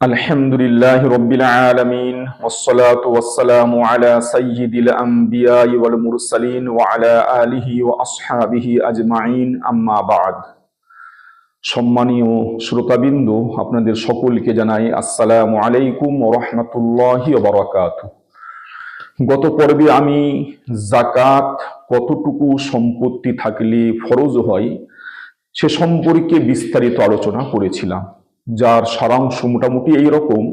الحمد لله رب العالمين والصلاة والسلام على سيد الأنبياء والمرسلين وعلى آله وأصحابه أجمعين أما بعد সম্মানীয় শ্রোতাবিন্দু আপনাদের সকলকে জানাই আসসালামু আলাইকুম রহমতুল্লাহ বরাকাত গত পর্বে আমি জাকাত কতটুকু সম্পত্তি থাকলে ফরজ হয় সে সম্পর্কে বিস্তারিত আলোচনা করেছিলাম যার সারাংশ মোটামুটি এইরকম।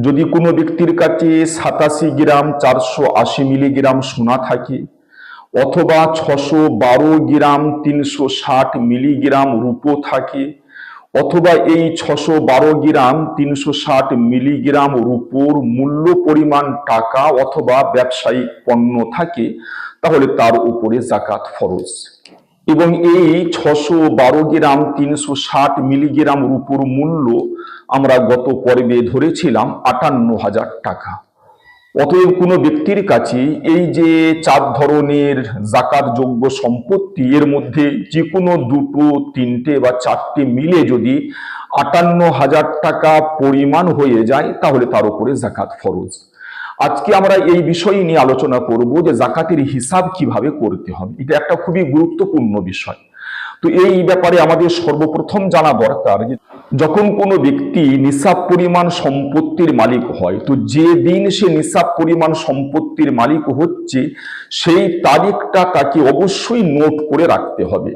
যদি কোনো ব্যক্তির কাছে সাতাশি গ্রাম, চারশো আশি মিলিগ্রাম সোনা থাকে, অথবা ছশো বারো গ্রাম, তিনশো ষাট মিলিগ্রাম রূপো থাকে, অথবা এই ছশো বারো গ্রাম, তিনশো ষাট মিলিগ্রাম রূপোর মূল্য পরিমাণ টাকা অথবা ব্যবসায়িক পণ্য থাকে, তাহলে তার উপরে জাকাত ফরজ। এবং এই ছশো বারো গ্রাম, তিনশো ষাট মিলিগ্রাম রূপোর মূল্য আমরা গত পর্বে ধরেছিলাম আটান্ন হাজার টাকা। অতএব কোনো ব্যক্তির কাছে এই যে চার ধরনের জাকাত যোগ্য সম্পত্তি, এর মধ্যে যে কোনো দুটো, তিনটে বা চারটে মিলে যদি আটান্ন হাজার টাকা পরিমাণ হয়ে যায়, তাহলে তার উপরে জাকাত ফরজ। আজকে আমরা এই বিষয় নিয়ে আলোচনা করব যে জাকাতের হিসাব কীভাবে করতে হবে। এটা একটা খুবই গুরুত্বপূর্ণ বিষয়। তো এই ব্যাপারে আমাদের সর্বপ্রথম জানা দরকার যে যখন কোনো ব্যক্তি নিসাব পরিমাণ সম্পত্তির মালিক হয়, তো যে দিন সে নিসাব পরিমাণ সম্পত্তির মালিক হচ্ছে, সেই তারিখটা তাকে অবশ্যই নোট করে রাখতে হবে।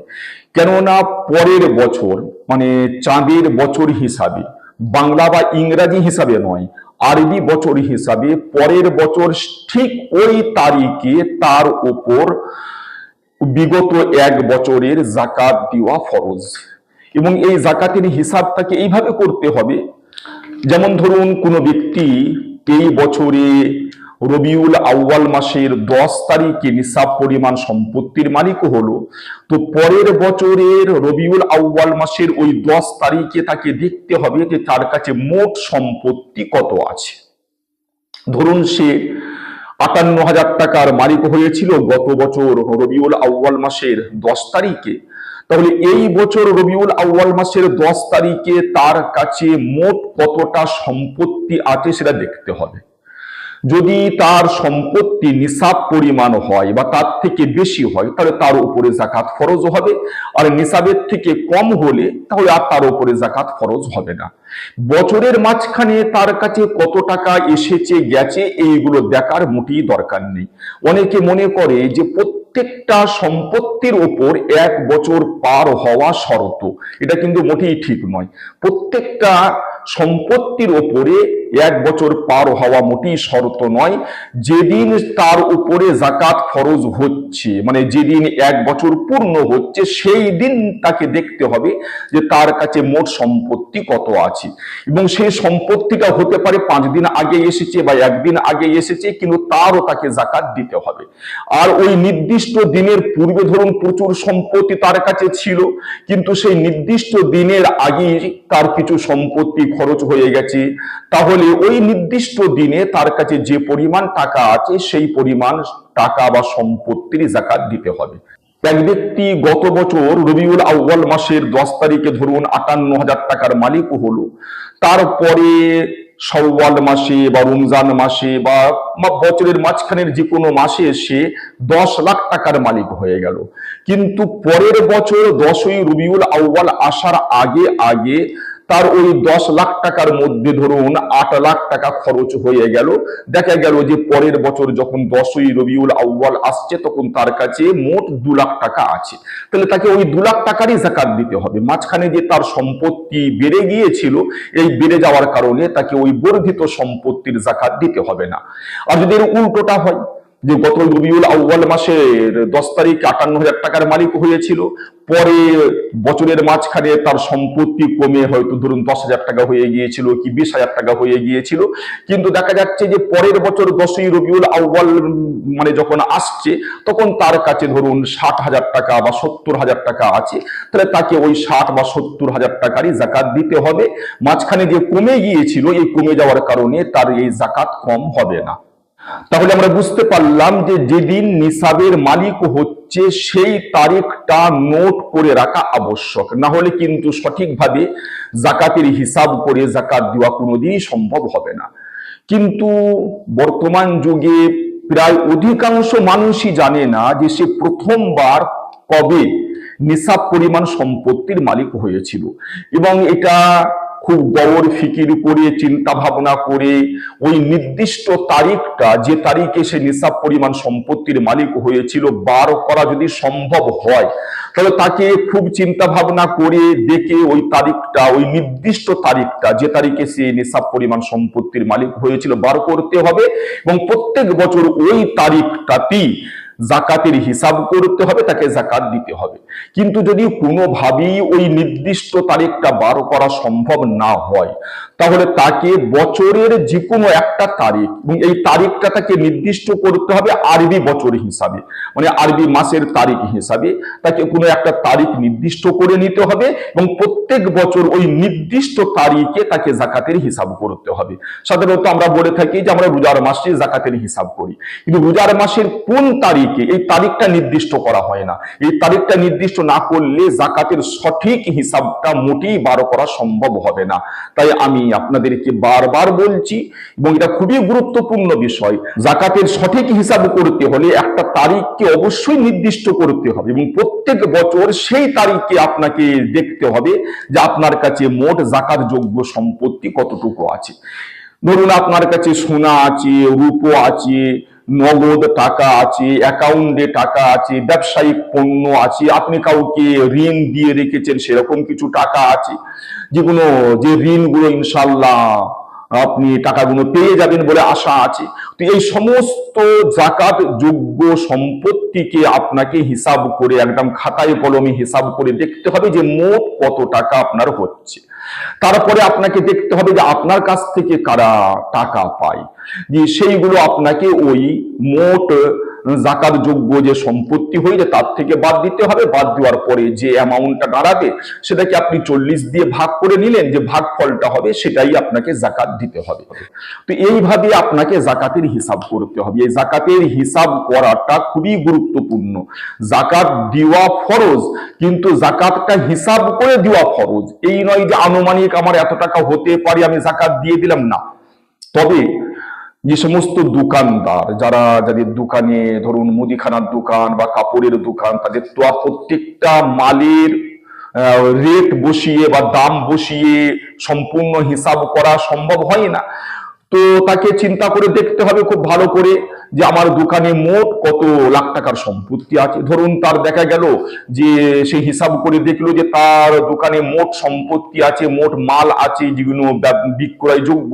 কেননা পরের বছর মানে চাঁদের বছর হিসাবে, বাংলা বা ইংরাজি হিসাবে নয় আরবি বছর হিসাবে পরের বছর ঠিক ওই তারিখে তার উপর বিগত এক বছরের জাকাত দেওয়া ফরজ। এবং এই জাকাতের হিসাবটাকে এইভাবে করতে হবে, যেমন ধরুন কোনো ব্যক্তি এই বছরে রবিউল আউয়াল মাসের দশ তারিখে নিসাব পরিমাণ সম্পত্তির মালিক হলো, তো পরের বছরের রবিউল আউয়াল মাসের ওই দশ তারিখে তাকে দেখতে হবে যে তার কাছে মোট সম্পত্তি কত আছে। ধরুন সে আটান্ন হাজার টাকার মালিক হয়েছিল গত বছর রবিউল আউয়াল মাসের দশ তারিখে, তাহলে এই বছর রবিউল আউয়াল মাসের দশ তারিখে তার কাছে মোট কতটা সম্পত্তি আছে সেটা দেখতে হবে। যদি তার সম্পত্তি নিসাব পরিমাণ হয় বা তার থেকে বেশি হয়, তাহলে তার উপরে জাকাত ফরজ হবে। আর নিসাবের থেকে কম হলে তাহলে আর তার উপরে জাকাত ফরজ হবে না। বছরের মাঝখানে তার কাছে কত টাকা এসেছে, গেছে, এইগুলো দেখার মোটেই দরকার নেই। অনেকে মনে করে যে প্রত্যেকটা সম্পত্তির ওপর এক বছর পার হওয়া শর্ত। এটা কিন্তু মোটেই ঠিক নয়। প্রত্যেকটা সম্পত্তির ওপরে এক বছর পার হওয়া মোটেই শর্ত নয়। যেদিন তার উপরে জাকাত ফরজ হচ্ছে মানে যেদিন এক বছর পূর্ণ হচ্ছে, সেই দিন তাকে দেখতে হবে যে তার কাছে মোট সম্পত্তি কত আছে। এবং সেই সম্পত্তিটা হতে পারে পাঁচ দিন আগে এসেছে বা একদিন আগে এসেছে, কিন্তু তারও তাকে জাকাত দিতে হবে। আর ওই নির্দিষ্ট দিনের পূর্বে ধরুন প্রচুর সম্পত্তি তার কাছে ছিল, কিন্তু সেই নির্দিষ্ট দিনের আগে তার কিছু সম্পত্তি খরচ হয়ে গেছে। তাহলে ওই নির্দিষ্ট দিনে তার কাছে যে পরিমাণ টাকা আছে, সেই পরিমাণ টাকা বা সম্পত্তির জাকাত দিতে হবে। এক ব্যক্তি গত বছর রবিউল আউ্বাল মাসের দশ তারিখে ধরুন আটান্ন হাজার টাকার মালিক হলো, তারপরে সওয়াল মাসে বা রমজান মাসে বা বছরের মাঝখানের যে কোনো মাসে সে দশ লাখ টাকার মালিক হয়ে গেল। কিন্তু পরের বছর দশই রবিউল আউ্বাল আসার আগে আগে তার ওই দশ লাখ টাকার মধ্যে ধরুন আট লাখ টাকা খরচ হয়ে গেল। দেখা গেল যে পরের বছর যখন দশই রবিউল আউ্বাল আসছে, তখন তার কাছে মোট দু লাখ টাকা আছে। তাহলে তাকে ওই দু লাখ টাকারই জাকাত দিতে হবে। মাঝখানে যে তার সম্পত্তি বেড়ে গিয়েছিল, এই বেড়ে যাওয়ার কারণে তাকে ওই বর্ধিত সম্পত্তির জাকাত দিতে হবে না। আর যদি এর উল্টোটা হয় যে গত রবিউল আউ্বাল মাসের দশ তারিখ আটান্ন হাজার টাকার মালিক হয়েছিল, পরে বছরের মাঝখানে তার সম্পত্তি কমে হয়তো ধরুন দশ হাজার টাকা হয়ে গিয়েছিল কি বিশ হাজার টাকা হয়ে গিয়েছিল। কিন্তু দেখা যাচ্ছে যে পরের বছর দশই রবিউল আউ্বাল মানে যখন আসছে, তখন তার কাছে ধরুন ষাট হাজার টাকা বা সত্তর হাজার টাকা আছে। তাহলে তাকে ওই ষাট বা সত্তর হাজার টাকারই জাকাত দিতে হবে। মাঝখানে যে কমে গিয়েছিল, এই কমে যাওয়ার কারণে তার এই জাকাত কম হবে না। তাহলে আমরা বুঝতে পারলাম যে যেদিন নিসাবের মালিক হচ্ছে, সেই তারিখটা নোট করে রাখা আবশ্যক। না হলে কিন্তু সঠিকভাবে জাকাতের হিসাব করে জাকাত দেওয়া কোনোদিনই সম্ভব হবে না। কিন্তু বর্তমান যুগে প্রায় অধিকাংশ মানুষই জানে না যে সে প্রথমবার কবে নিসাব পরিমাণ সম্পত্তির মালিক হয়েছিল। এবং এটা খুব গৌর ফিকির করে চিন্তা ভাবনা করে, ওই নির্দিষ্ট তারিখটা, যে তারিখে সে নিসাব পরিমাণ সম্পত্তির মালিক হয়েছিল, বার করা যদি সম্ভব হয়, তাহলে তাকে খুব চিন্তা ভাবনা করে দেখে ওই তারিখটা, ওই নির্দিষ্ট তারিখটা, যে তারিখে সে নিসাব পরিমাণ সম্পত্তির মালিক হয়েছিল, বার করতে হবে এবং প্রত্যেক বছর ওই তারিখটাতেই জাকাতের হিসাব করতে হবে, তাকে জাকাত দিতে হবে। কিন্তু যদি কোনোভাবেই ওই নির্দিষ্ট তারিখটা বার করা সম্ভব না হয়, তাহলে তাকে বছরের যে কোনো একটা তারিখ এই তারিখটা তাকে নির্দিষ্ট করতে হবে আরবি বছর হিসাবে। মানে আরবি মাসের তারিখ হিসাবে তাকে কোনো একটা তারিখ নির্দিষ্ট করে নিতে হবে এবং প্রত্যেক বছর ওই নির্দিষ্ট তারিখে তাকে জাকাতের হিসাব করতে হবে। সাধারণত আমরা বলে থাকি যে আমরা রোজার মাসে জাকাতের হিসাব করি। কিন্তু রোজার মাসের কোন তারিখে এই তারিখটা নির্দিষ্ট করা হয় না। এই তারিখটা নির্দিষ্ট না করলে জাকাতের সঠিক হিসাবটা মোটেই বার করা সম্ভব হবে না। তাই আমি আপনাদেরকে বারবার বলছি, এবং এটা খুবই গুরুত্বপূর্ণ বিষয়, জাকাতের সঠিক হিসাব করতে হলে একটা তারিখকে অবশ্যই নির্দিষ্ট করতে হবে, এবং প্রত্যেক বছর সেই তারিখে আপনাকে দেখতে হবে যে আপনার কাছে মোট জাকাত যোগ্য সম্পত্তি কতটুকু আছে। ধরুন আপনার কাছে সোনা আছে, রূপো আছে নগদ টাকা আছে অ্যাকাউন্টে টাকা আছে, ব্যবসায়িক পণ্য আছে, আপনি কাউকে ঋণ দিয়ে রেখেছেন, সেরকম কিছু টাকা আছে। যেগুলো যে ঋণগুলো ইনশাল্লাহ আপনি টাকাগুলো পেয়ে যাবেন বলে আশা আছে। তো এই সমস্ত জাকাত যোগ্য সম্পত্তিকে আপনাকে হিসাব করে একদম খাতায় কলমে হিসাব করে দেখতে হবে যে মোট কত টাকা আপনার হচ্ছে। তারপরে আপনাকে দেখতে হবে যে আপনার কাছ থেকে কারা টাকা পায়। যে সেইগুলো আপনাকে ওই মোট জাকাত যোগ্য যে সম্পত্তি হয়েছে তার থেকে বাদ দিতে হবে। বাদ দেওয়ার পরে যে অ্যামাউন্টটা দাঁড়াবে, সেটাকে আপনি চল্লিশ দিয়ে ভাগ করে নিলেন, যে ভাগ ফলটা হবে, সেটাই আপনাকে জাকাত দিতে হবে। তো এইভাবে আপনাকে জাকাতের হিসাব করতে হবে। এই জাকাতের হিসাব করাটা খুবই গুরুত্বপূর্ণ। জাকাত দেওয়া ফরজ, কিন্তু জাকাতটা হিসাব করে দেওয়া ফরজ। এই নয় যে আনুমানিক আমার এত টাকা হতে পারে, আমি জাকাত দিয়ে দিলাম, না। তবে যে সমস্ত দোকানদার, যারা যাদের দোকানে ধরুন মুদিখানার দোকান বা কাপড়ের দোকান, তাদের তো আর প্রত্যেকটা মালের রেট বসিয়ে বা দাম বসিয়ে সম্পূর্ণ হিসাব করা সম্ভব হয় না। তো তাকে চিন্তা করে দেখতে হবে খুব ভালো করে যে আমার দোকানে মোট কত লাখ টাকার সম্পত্তি আছে। ধরুন তার দেখা গেল যে সে হিসাব করে দেখল যে তার দোকানে মোট সম্পত্তি আছে, মোট মাল আছে যেগুলো বিক্রয় যোগ্য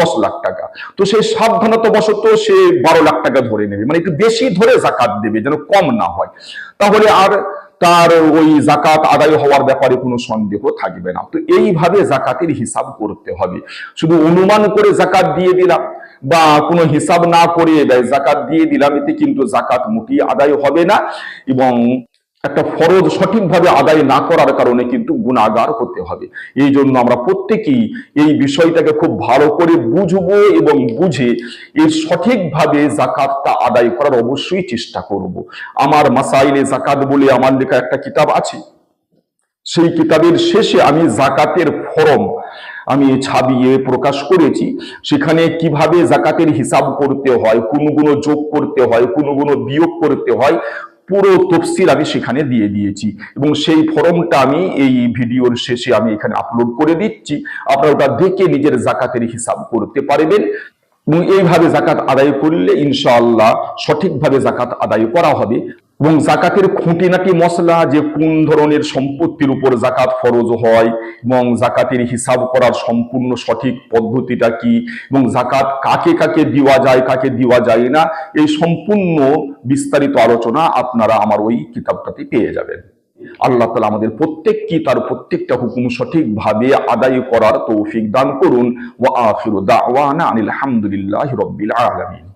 দশ লাখ টাকা। তো সে সাবধানতা বশত সে বারো লাখ টাকা ধরে নেবে। মানে একটু বেশি ধরে জাকাত দেবে যেন কম না হয়। তাহলে আর তার ওই জাকাত আদায় হওয়ার ব্যাপারে কোনো সন্দেহ থাকবে না। তো এইভাবে জাকাতের হিসাব করতে হবে। শুধু অনুমান করে জাকাত দিয়ে দিলাম বা কোনো হিসাব না করে জাকাত দিয়ে দিলাম, এতে কিন্তু জাকাত মুটি আদায় হবে না এবং একটা ফরজ সঠিকভাবে আদায় না করার কারণে কিন্তু গুণাগার হতে হবে। এই জন্য আমরা প্রত্যেকেই এই বিষয়টাকে খুব ভালো করে বুঝব এবং বুঝে এর সঠিকভাবে জাকাতটা আদায় করার অবশ্যই চেষ্টা করব। আমার মাসাইলে জাকাত বলে আমার লেখা একটা কিতাব আছে। সেই কিতাবের শেষে আমি জাকাতের ফরম আমি ছাবিয়ে প্রকাশ করেছি। সেখানে কীভাবে জাকাতের হিসাব করতে হয় কোনগুলো যোগ করতে হয় কোনগুলো বিয়োগ করতে হয় পুরো তফসিল আমি সেখানে দিয়ে দিয়েছি। এবং সেই ফর্মটা আমি এই ভিডিওর শেষে আমি এখানে আপলোড করে দিচ্ছি। আপনারা ওটা দেখে নিজের জাকাতের হিসাব করতে পারবেন। এবং এইভাবে জাকাত আদায় করলে ইনশাআল্লাহ সঠিকভাবে জাকাত আদায় করা হবে। এবং জাকাতের খুঁটিনাটি মশলা যে কোন ধরনের সম্পত্তির উপর জাকাত ফরজ হয় এবং জাকাতের হিসাব করার সম্পূর্ণ সঠিক পদ্ধতিটা কি এবং জাকাত কাকে কাকে দেওয়া যায়, কাকে দেওয়া যায় না, এই সম্পূর্ণ বিস্তারিত আলোচনা আপনারা আমার ওই কিতাবটাতে পেয়ে যাবেন। আল্লাহ তালা আমাদের প্রত্যেককে তার প্রত্যেকটা হুকুম সঠিকভাবে আদায় করার তৌফিক দান করুন। ওয়া আখিরু দাওয়ানা আনিল হামদুলিল্লাহি রাব্বিল আলামিন।